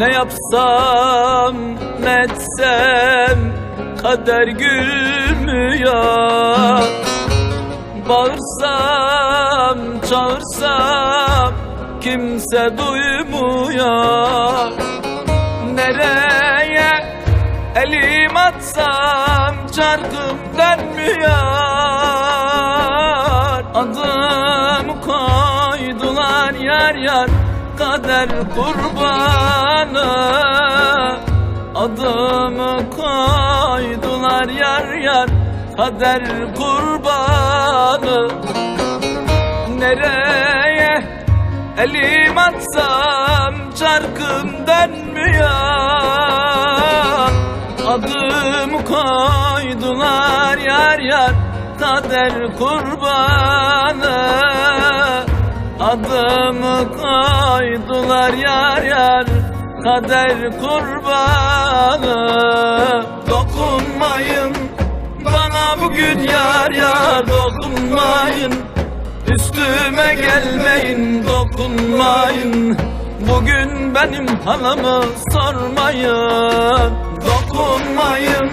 Ne yapsam ne etsem kader gülmüyor. Bağırsam çağırsam kimse duymuyor. Nereye elim atsam çarkım dönmüyor. Adımı koydular yar yar kader kurbanı Adımı koydular yar yar kader kurbanı Nereye elim atsam çarkım dönmüyor. Adımı koydular yar yar kader kurbanı Adımı koydular yar yar kader kurbanı. Dokunmayın bana bugün yar yar dokunmayın. Üstüme gelmeyin dokunmayın. Bugün benim halamı sormayın. Dokunmayın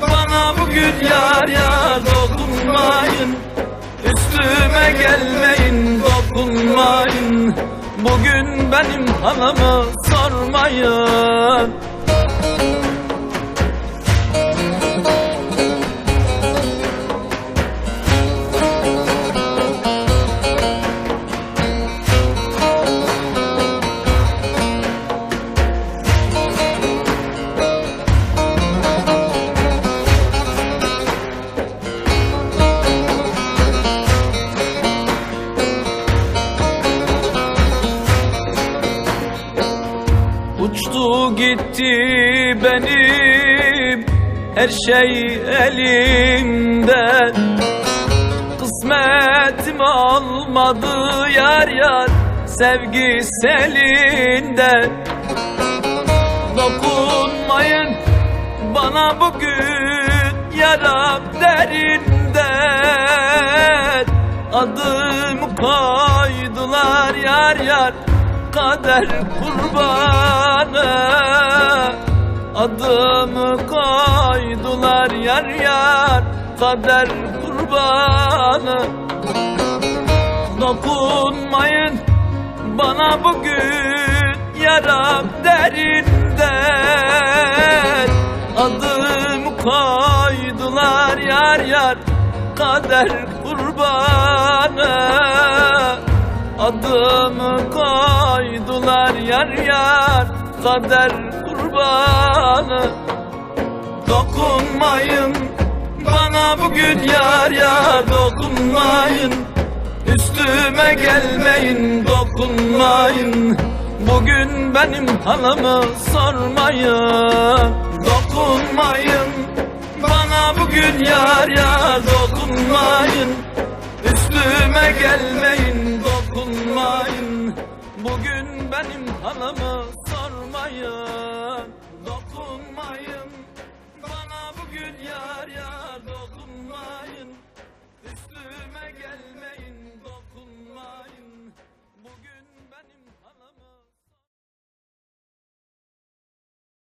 bana bugün yar yar dokunmayın Üstüme gelmeyin dokunmayın. Bugün benim halamı sormayın Gitti benim her şey elimden Kısmetim olmadı yar yar sevgi selinden Dokunmayın bana bugün yaram derinden Adımı koydular yar yar kader kurbanı. Adımı koydular yar yar kader kurbanı. Dokunmayın bana bugün yaram derinden. Adımı koydular yar yar kader kurbanı. Adımı koydular yar yar kader kurbanı. Dokunmayın bana bugün yar yar dokunmayın. Üstüme gelmeyin dokunmayın. Bugün benim halamı sormayın. Dokunmayın bana bugün yar yar dokunmayın benim halamı sormayın